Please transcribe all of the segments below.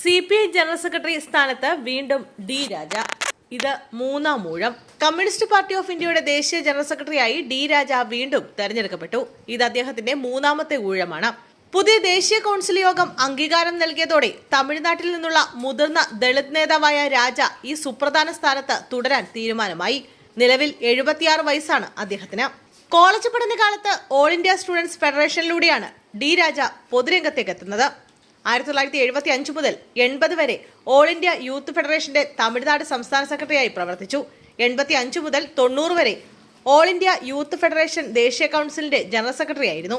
C P I general secretary സ്ഥാനത്ത് വീണ്ടും D രാജ. ഇത് മൂന്നാം ഊഴം. കമ്മ്യൂണിസ്റ്റ് പാർട്ടി ഓഫ് ഇന്ത്യയുടെ ദേശീയ ജനറൽ സെക്രട്ടറിയായി ഡി രാജ വീണ്ടും തെരഞ്ഞെടുക്കപ്പെട്ടു. ഇത് അദ്ദേഹത്തിന്റെ മൂന്നാമത്തെ ഊഴമാണ്. പുതിയ ദേശീയ കൗൺസിൽ യോഗം അംഗീകാരം നൽകിയതോടെ തമിഴ്നാട്ടിൽ നിന്നുള്ള മുതിർന്ന ദളിത് നേതാവായ രാജ ഈ സുപ്രധാന സ്ഥാനത്ത് തുടരാൻ തീരുമാനമായി. നിലവിൽ എഴുപത്തിയാറ് വയസ്സാണ് അദ്ദേഹത്തിന്. കോളേജ് പഠനകാലത്ത് ഓൾ ഇന്ത്യ സ്റ്റുഡൻസ് ഫെഡറേഷനിലൂടെയാണ് ഡി രാജ പൊതുരംഗത്തേക്ക് എത്തുന്നത്. ആയിരത്തി തൊള്ളായിരത്തി എഴുപത്തി അഞ്ച് മുതൽ എൺപത് വരെ ഓൾ ഇന്ത്യ യൂത്ത് ഫെഡറേഷന്റെ തമിഴ്നാട് സംസ്ഥാന സെക്രട്ടറിയായി പ്രവർത്തിച്ചു. എൺപത്തി അഞ്ച് മുതൽ തൊണ്ണൂറ് വരെ ഓൾ ഇന്ത്യ യൂത്ത് ഫെഡറേഷൻ ദേശീയ കൗൺസിലിന്റെ ജനറൽ സെക്രട്ടറി ആയിരുന്നു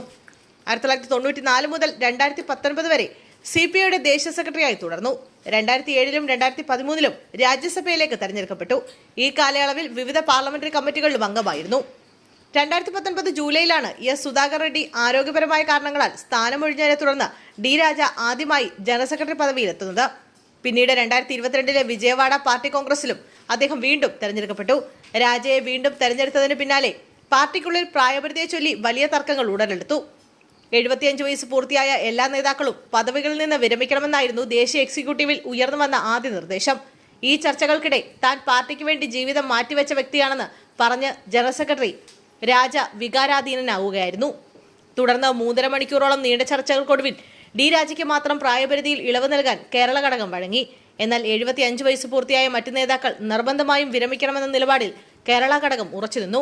ആയിരത്തി തൊള്ളായിരത്തി തൊണ്ണൂറ്റി നാല് മുതൽ രണ്ടായിരത്തി പത്തൊൻപത് വരെ സി പി ഐയുടെ ദേശീയ സെക്രട്ടറിയായി തുടർന്നു. രണ്ടായിരത്തി ഏഴിലും രണ്ടായിരത്തി പതിമൂന്നിലും രാജ്യസഭയിലേക്ക് തെരഞ്ഞെടുക്കപ്പെട്ടു. ഈ കാലയളവിൽ വിവിധ പാർലമെന്ററി കമ്മിറ്റികളിലും അംഗമായിരുന്നു. രണ്ടായിരത്തി പത്തൊൻപത് ജൂലൈയിലാണ് എസ് സുധാകർ റെഡ്ഡി ആരോഗ്യപരമായ കാരണങ്ങളാൽ സ്ഥാനമൊഴിഞ്ഞതിനെ തുടർന്ന് ഡി രാജ ആദ്യമായി ജനറൽ സെക്രട്ടറി പദവിയിലെത്തുന്നത്. പിന്നീട് രണ്ടായിരത്തി ഇരുപത്തിരണ്ടിലെ വിജയവാഡ പാർട്ടി കോൺഗ്രസിലും അദ്ദേഹം വീണ്ടും തെരഞ്ഞെടുക്കപ്പെട്ടു. രാജയെ വീണ്ടും തെരഞ്ഞെടുത്തതിന് പിന്നാലെ പാർട്ടിക്കുള്ളിൽ പ്രായപരിധിയെ ചൊല്ലി വലിയ തർക്കങ്ങൾ ഉടലെടുത്തു. എഴുപത്തിയഞ്ച് വയസ്സ് പൂർത്തിയായ എല്ലാ നേതാക്കളും പദവികളിൽ നിന്ന് വിരമിക്കണമെന്നായിരുന്നു ദേശീയ എക്സിക്യൂട്ടീവിൽ ഉയർന്നു വന്ന ആദ്യ നിർദ്ദേശം. ഈ ചർച്ചകൾക്കിടെ താൻ പാർട്ടിക്ക് വേണ്ടി ജീവിതം മാറ്റിവെച്ച വ്യക്തിയാണെന്ന് പറഞ്ഞ് ജനറൽ സെക്രട്ടറി രാജ വികാരാധീനനാവുകയായിരുന്നു. തുടർന്ന് മൂന്നര മണിക്കൂറോളം നീണ്ട ചർച്ചകൾക്കൊടുവിൽ ഡി രാജയ്ക്ക് മാത്രം പ്രായപരിധിയിൽ ഇളവ് നൽകാൻ കേരള ഘടകം വഴങ്ങി. എന്നാൽ എഴുപത്തിയഞ്ച് വയസ്സ് പൂർത്തിയായ മറ്റു നേതാക്കൾ നിർബന്ധമായും വിരമിക്കണമെന്ന നിലപാടിൽ കേരള ഘടകം ഉറച്ചുനിന്നു.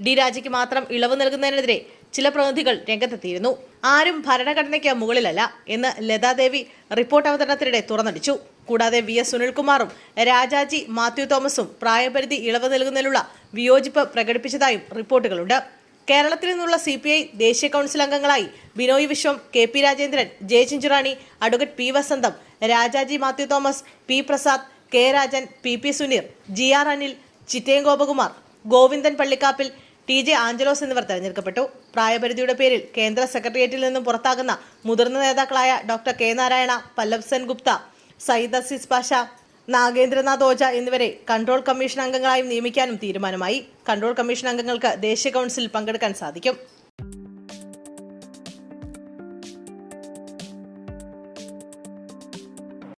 ഡി രാജയ്ക്ക് മാത്രം ഇളവ് നൽകുന്നതിനെതിരെ ചില പ്രതിനിധികൾ രംഗത്തെത്തിയിരുന്നു. ആരും ഭരണഘടനയ്ക്ക് മുകളിലല്ല എന്ന് ലതാദേവി റിപ്പോർട്ട് അവതരണത്തിനിടെ തുറന്നടിച്ചു. കൂടാതെ വി എസ് സുനിൽകുമാറും രാജാജി മാത്യു തോമസും പ്രായപരിധി ഇളവ് നൽകുന്നതിലുള്ള വിയോജിപ്പ് പ്രകടിപ്പിച്ചതായും റിപ്പോർട്ടുകളുണ്ട്. കേരളത്തിൽ നിന്നുള്ള സി പി ഐ ദേശീയ കൗൺസിൽ അംഗങ്ങളായി Binoy Viswam K P Rajendran J Chinchurani advocate P Vasantham Rajaji Mathew Thomas P Prasad K Rajan P P Suneer G R Anil Chittayam Gopakumar Govindan Pallikkappil T J Angelos എന്നിവർ തെരഞ്ഞെടുക്കപ്പെട്ടു. പ്രായപരിധിയുടെ പേരിൽ കേന്ദ്ര സെക്രട്ടേറിയറ്റിൽ നിന്നും പുറത്താകുന്ന മുതിർന്ന നേതാക്കളായ ഡോക്ടർ കെ നാരായണ പല്ലവ് സെൻ ഗുപ്ത സയ്യിദ് അസീസ് പാഷ നാഗേന്ദ്രനാഥ് ഓജ എന്നിവരെ കൺട്രോൾ കമ്മീഷൻ അംഗങ്ങളായും നിയമിക്കാനും തീരുമാനമായി. കൺട്രോൾ കമ്മീഷൻ അംഗങ്ങൾക്ക് ദേശീയ കൗൺസിൽ പങ്കെടുക്കാൻ സാധിക്കും.